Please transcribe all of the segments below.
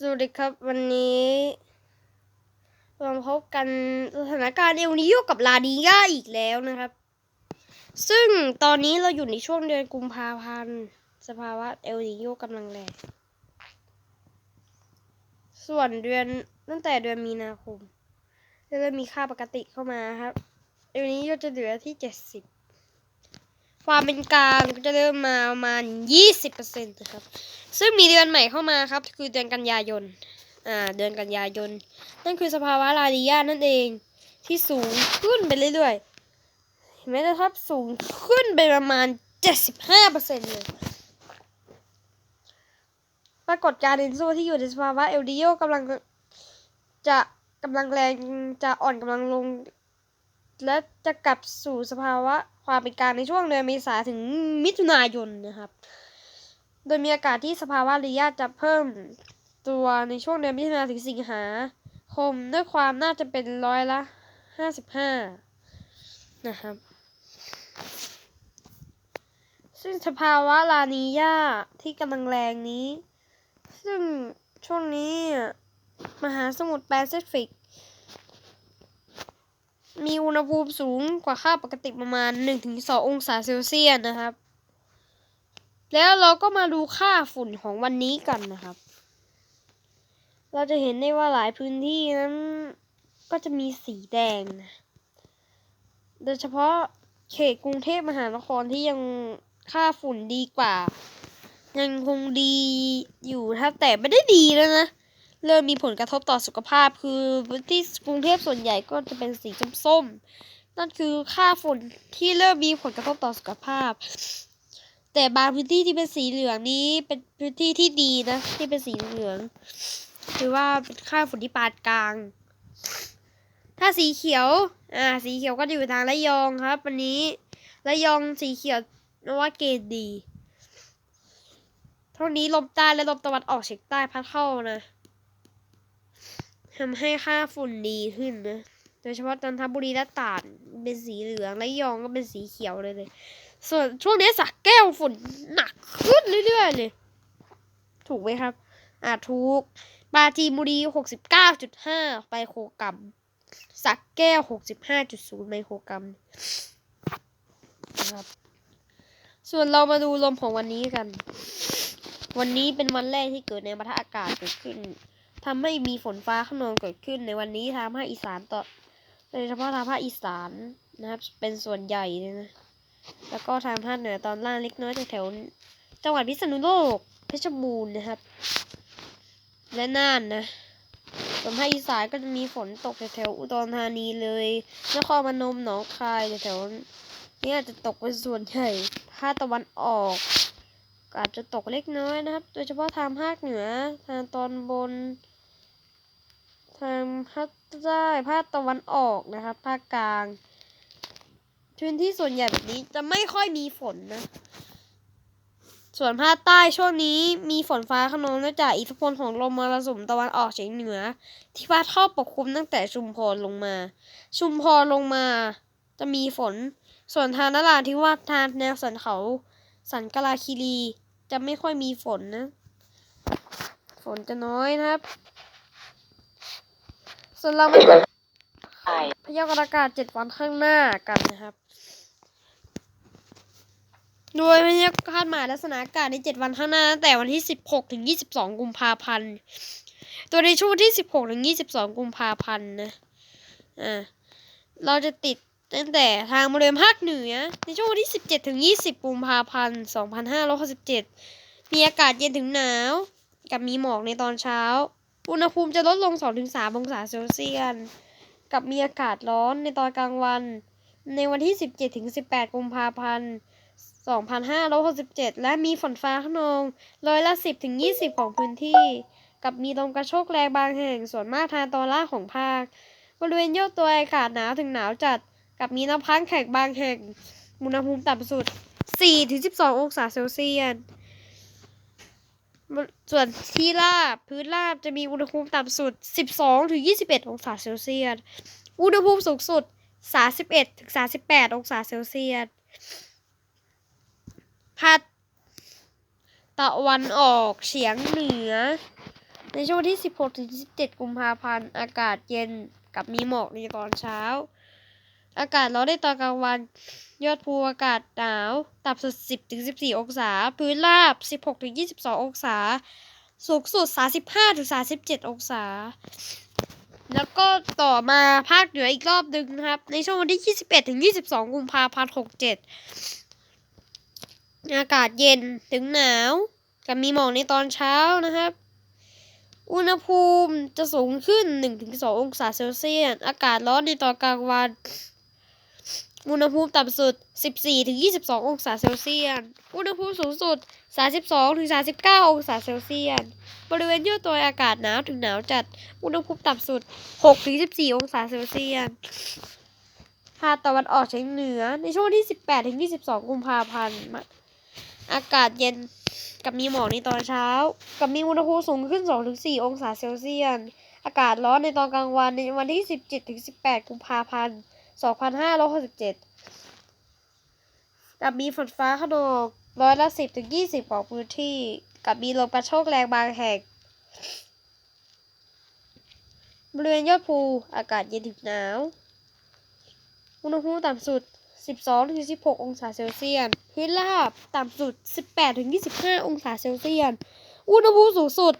สวัสดีครับวันนี้เราพบกันสถานการณ์เอลนิโยกับลาดีย่าอีกแล้วนะครับ ซึ่งตอนนี้เราอยู่ในช่วงเดือนกุมภาพันธ์สภาวะเอลนิโยกำลังแรงส่วนเดือนตั้งแต่เดือนมีนาคมจะเริ่มมีค่าปกติเข้ามาครับเอลนิโยจะเหลือที่เจ็ดสิบ ความเป็นกลางก็จะเริ่มมาประมาณยี่สิบเปอร์เซ็นะครับ ซึ่งมีเดือนใหม่เข้ามาครับ คือเดือนกันยายน อ่า เดือนกันยายน นั่นคือสภาวะลานิญานั่นเองที่สูงขึ้นไปเรื่อยๆเห็นไหมนะครับ สูงขึ้นไปประมาณ 75%เลยปรากฏการณ์เอนโซที่อยู่ในสภาวะเอลดิโยกำลังจะกำลังแรงจะอ่อนกำลังลง และจะกลับสู่สภาวะความเป็นกลางในช่วงเดือนเมษาถึงมิถุนายนนะครับ โดยมีอากาศที่สภาวะริยาจะเพิ่มตัวในช่วงเดือนมิถุนายนถึงสิงหาคมด้วยความน่าจะเป็นร้อยละห้าสิบห้านะครับ ซึ่งสภาวะลานียาที่กำลังแรงนี้ ซึ่งช่วงนี้อะมหาสมุทรแปซิฟิก มีอุณหภูมิสูงกว่าค่าปกติประมาณ 1-2 องศาเซลเซียสนะครับ แล้วเราก็มาดูค่าฝุ่นของวันนี้กันนะครับ เราจะเห็นได้ว่าหลายพื้นที่นั้น ก็จะมีสีแดงนะโดยเฉพาะเขตกรุงเทพมหานครที่ยังค่าฝุ่นดีกว่า ยังคงดีอยู่ถ้าแต่ไม่ได้ดีแล้วนะ เริ่มมีผลกระทบต่อสุขภาพ คือพื้นที่กรุงเทพส่วนใหญ่ก็จะเป็นสีส้มๆนั่นคือค่าฝุ่นที่เริ่มมีผลกระทบต่อสุขภาพ แต่บางพื้นที่ที่เป็นสีเหลืองนี้เป็นพื้นที่ที่ดีนะที่เป็นสีเหลืองคือว่าเป็นค่าฝุ่นที่ปานกลาง ถ้าสีเขียว อ่า สีเขียวก็จะอยู่ทางระยองครับ วันนี้ระยองสีเขียวนว่าเกณฑ์ดีเท่านี้ลมใต้และลมตะวันออกเฉียงใต้พัดเข้านะ ทำให้ค่าฝุ่นดีขึ้นนะโดยเฉพาะจันทบุรีและตราดเป็นสีเหลืองและยองก็เป็นสีเขียวเลยเลยส่วนช่วงนี้สักแก้วฝุ่นหนักขึ้นเรื่อยๆเลย ถูกไหมครับ อ่าถูกปาจีนบุรีหกสิบเก้าจุดห้าไมโครกรัมสักแก้วหกสิบห้าจุดศูนย์ไมโครกรัมนะครับ ส่วนเรามาดูลมของวันนี้กัน วันนี้เป็นวันแรกที่เกิดในบรรทอากาศเกิดขึ้น ทำให้มีฝนฟ้าขนองเกิดขึ้นในวันนี้ทางภาคอีสานต่อโดยเฉพาะทางภาคอีสานนะครับ เป็นส่วนใหญ่เลยนะ แล้วก็ทางภาคเหนือตอนล่างเล็กน้อยแถวจังหวัดพิษณุโลกเพชรบูรณ์นะครับ และน่านนะส่วนภาคอีสานก็จะมีฝนตกแถวอุดรธานีเลยนครพนมหนองคายแถวนี้อาจจะตกเป็นส่วนใหญ่ภาคตะวันออกอาจจะตกเล็กน้อยนะครับ โดยเฉพาะทางภาคเหนือทางตอนบน ทางภาคใต้ภาคตะวันออกนะครับภาคกลางพื้นที่ส่วนใหญ่แบบนี้จะไม่ค่อยมีฝนนะ ส่วนภาคใต้ช่วงนี้มีฝนฟ้าขนองเนื่องจากอิทธิพลของลมมรสุมตะวันออกเฉียงเหนือ ที่พัดเข้าปกคลุมตั้งแต่ชุมพรลงมา ชุมพรลงมาจะมีฝน ส่วนทางนราธิวาสทางแนวสันเขา สันกลาคีรีจะไม่ค่อยมีฝนนะ ฝนจะน้อยนะครับ ส่วนเรามาพยากรณ์อากาศเจ็ดวันข้างหน้ากันนะครับ โดยพยากรณ์หมายลักษณะอากาศใน7วันข้างหน้าตั้งแต่วันที่16ถึง22กุมภาพันธ์ตัวในช่วงที่16ถึง22กุมภาพันธ์นะอ่าเราจะติดตั้งแต่ทางบริเวณภาคเหนือ ในช่วงวันที่ 17 ถึง 20 กุมภาพันธ์ 2567 มีอากาศเย็นถึงหนาว กับมีหมอกในตอนเช้า อุณหภูมิจะลดลง 2-3 องศาเซลเซียส กับมีอากาศร้อนในตอนกลางวัน ในวันที่ 17-18 กุมภาพันธ์ 2567 และมีฝนฟ้าขนองร้อยละ 10-20 ของพื้นที่ กับมีลมกระโชกแรงบางแห่ง ส่วนมากทางตอนล่างของภาค บริเวณยอดตัวอากาศหนาวถึงหนาวจัด กับมีน้ำพังแข็งบางแห่ง อุณหภูมิต่ำสุด 4-12 องศาเซลเซียส ส่วนที่ราบพื้นราบจะมีอุณหภูมิต่ำสุด 12ถึง21 องศาเซลเซียส อุณหภูมิสูงสุด 31ถึง38 องศาเซลเซียสภาคตะวันออกเฉียงเหนือ ในช่วงที่ 16ถึง17กุมภาพันธ์ อากาศเย็นกับมีหมอกในตอนเช้า อากาศร้อนในตอนกลางวัน ยอดภูอากาศหนาว ต่ำสุด 10ถึง14 องศา พื้นราบ 16ถึง22 องศา สูงสุด 35ถึง37 องศา แล้วก็ต่อมาภาคเหนืออีกรอบหนึ่งนะครับ ในช่วงวันที่ 21ถึง22 กุมภาพันธ์ 67 อากาศเย็นถึงหนาวกับมีหมอกในตอนเช้านะครับ อุณหภูมิจะสูงขึ้น 1-2 องศาเซลเซียส อากาศร้อนในตอนกลางวัน อุณหภูมิต่ำสุด 14-22 องศาเซลเซียส อุณหภูมิสูงสุด 32-39 องศาเซลเซียส บริเวณยอดดอยอากาศหนาวถึงหนาวจัด อุณหภูมิต่ำสุด6-14 องศาเซลเซียสภาคตะวันออกเฉียงเหนือ ในช่วงวันที่ 18-22 กุมภาพันธ์ อากาศเย็นกับมีหมอกในตอนเช้า กับมีอุณหภูมิสูงขึ้น 2-4 องศาเซลเซียส อากาศร้อนในตอนกลางวันในวันที่ 17-18 กุมภาพันธ์ 2567กับมีฝนฟ้าขนองร้อยละ 10-20 ของพื้นที่ กับมีลมกระโชกแรงบางแห่ง บริเวณยอดภูอากาศเย็นถึงหนาว อุณหภูมิต่ำสุด 12-16 องศาเซลเซียสพื้นราบต่ำสุด 18-25 องศาเซลเซียส อุณหภูมิสูงสุด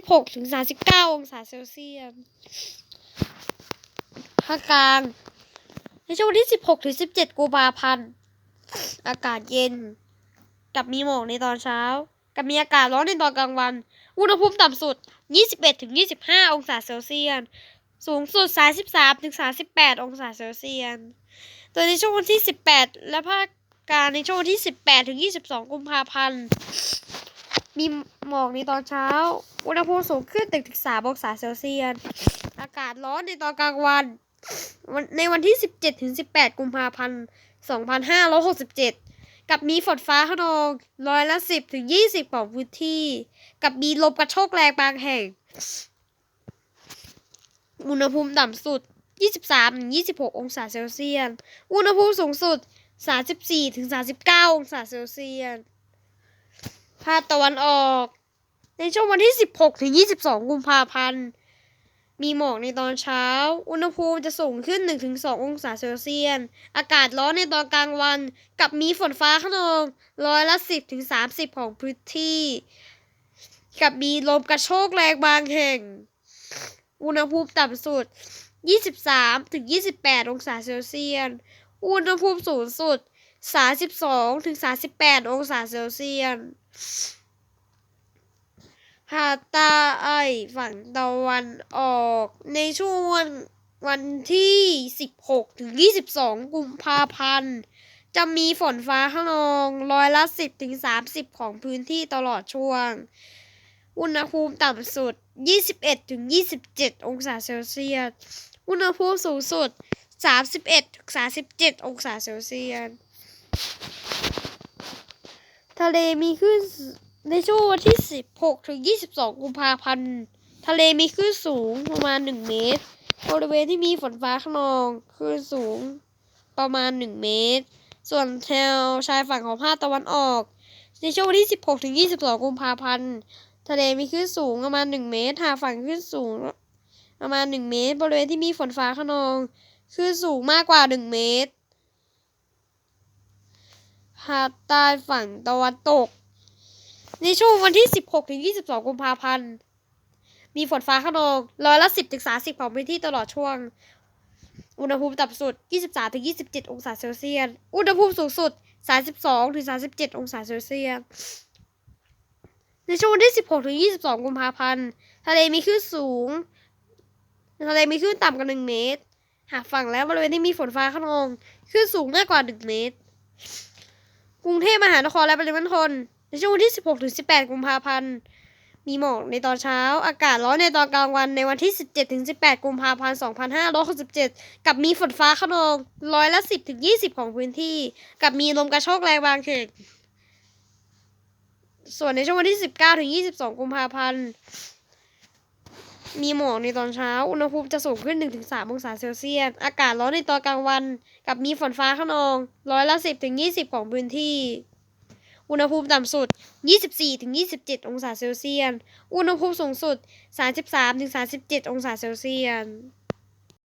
36-39 องศาเซลเซียสภาคกลาง ในช่วงวันที่ 16-17 กุมภาพันธ์ อากาศเย็น กับมีหมอกในตอนเช้า กับมีอากาศร้อนในตอนกลางวัน อุณหภูมิต่ำสุด 21-25 องศาเซลเซียส สูงสุด 33-38 องศาเซลเซียส โดยในช่วงวันที่ 18 และภาคกลางในช่วงวันที่ 18 ถึง 22 กุมภาพันธ์ มีหมอกในตอนเช้า อุณหภูมิสูงขึ้น1ถึง3องศาเซลเซียส อากาศร้อนในตอนกลางวัน ในวันที่ 17ถึง18 กุมภาพันธ์ 2567 กับมีฝนฟ้าขนองร้อยละ 10ถึง20 ของพื้นที่ กับมีลมกระโชกแรงบางแห่ง อุณหภูมิต่ำสุด 23-26 องศาเซลเซียส อุณหภูมิสูงสุด 34-39 องศาเซลเซียส ภาคตะวันออก ในช่วงวันที่ 16-22 กุมภาพันธ์ มีหมอกในตอนเช้า อุณหภูมิจะสูงขึ้น 1-2 องศาเซลเซียส อากาศร้อนในตอนกลางวัน กับมีฝนฟ้าขนองร้อยละ 10-30 ของพื้นที่ กับมีลมกระโชกแรงบางแห่ง อุณหภูมิต่ำสุด 23ถึง28 องศาเซลเซียส อุณหภูมิสูงสุด 32ถึง38 องศาเซลเซียส ภาคใต้ฝั่งตะวันออก ในช่วงวันที่ 16 ถึง 22 กุมภาพันธ์ จะมีฝนฟ้าขนองร้อยละ 10 ถึง 30 ของพื้นที่ตลอดช่วง อุณหภูมิต่ำสุด 21 ถึง 27 องศาเซลเซียส อุณหภูมิสูงสุด 31 ถึง 37 องศาเซลเซียส ทะเลมีคลื่น ในช่วงวันที่ 16 ถึง 22 กุมภาพันธ์ ทะเลมีคลื่นสูงประมาณ 1 เมตร บริเวณที่มีฝนฟ้าขนองคลื่นสูงประมาณ 1 เมตร ส่วนแถวชายฝั่งของภาคตะวันออก ในช่วงวันที่ 16 ถึง 22 กุมภาพันธ์ ทะเลมีคลื่นสูงประมาณ 1 เมตร หาดฝั่งคลื่นสูงประมาณ 1 เมตร บริเวณที่มีฝนฟ้าขนองคลื่นสูงมากกว่า 1 เมตรภาคใต้ฝั่งตะวันตก ในช่วงวันที่ 16ถึง22 กุมภาพันธ์ มีฝนฟ้าขนองร้อยละ 10ถึง30 ของพื้นที่ตลอดช่วง อุณหภูมิต่ำสุด 23ถึง27 องศาเซลเซียส อุณหภูมิสูงสุด 32ถึง37 องศาเซลเซียส ในช่วงวันที่ 16ถึง22 กุมภาพันธ์ ทะเลมีคลื่นสูง ทะเลมีคลื่นต่ำกว่า1เมตร หากฝั่งแล้วบริเวณที่มีฝนฟ้าขนองคลื่นสูงมากกว่า 1 เมตร กรุงเทพมหานครและปริมณฑล ในช่วงวันที่ 16 ถึง 18 กุมภาพันธ์ มีหมอกในตอนเช้า อากาศร้อนในตอนกลางวันในวันที่ 17 ถึง 18 กุมภาพันธ์ 2567 กับมีฝนฟ้าขนองร้อยละ 10 ถึง 20 ของพื้นที่ กับมีลมกระโชกแรงบางแห่งส่วนในช่วงวันที่ 19 ถึง 22 กุมภาพันธ์ มีหมอกในตอนเช้า อุณหภูมิจะสูงขึ้น 1-3 องศาเซลเซียส อากาศร้อนในตอนกลางวัน กับมีฝนฟ้าขนองร้อยละ 10 ถึง 20 ของพื้นที่ อุณหภูมิต่ำสุด 24-27 องศาเซลเซียส อุณหภูมิสูงสุด 33-37 องศาเซลเซียส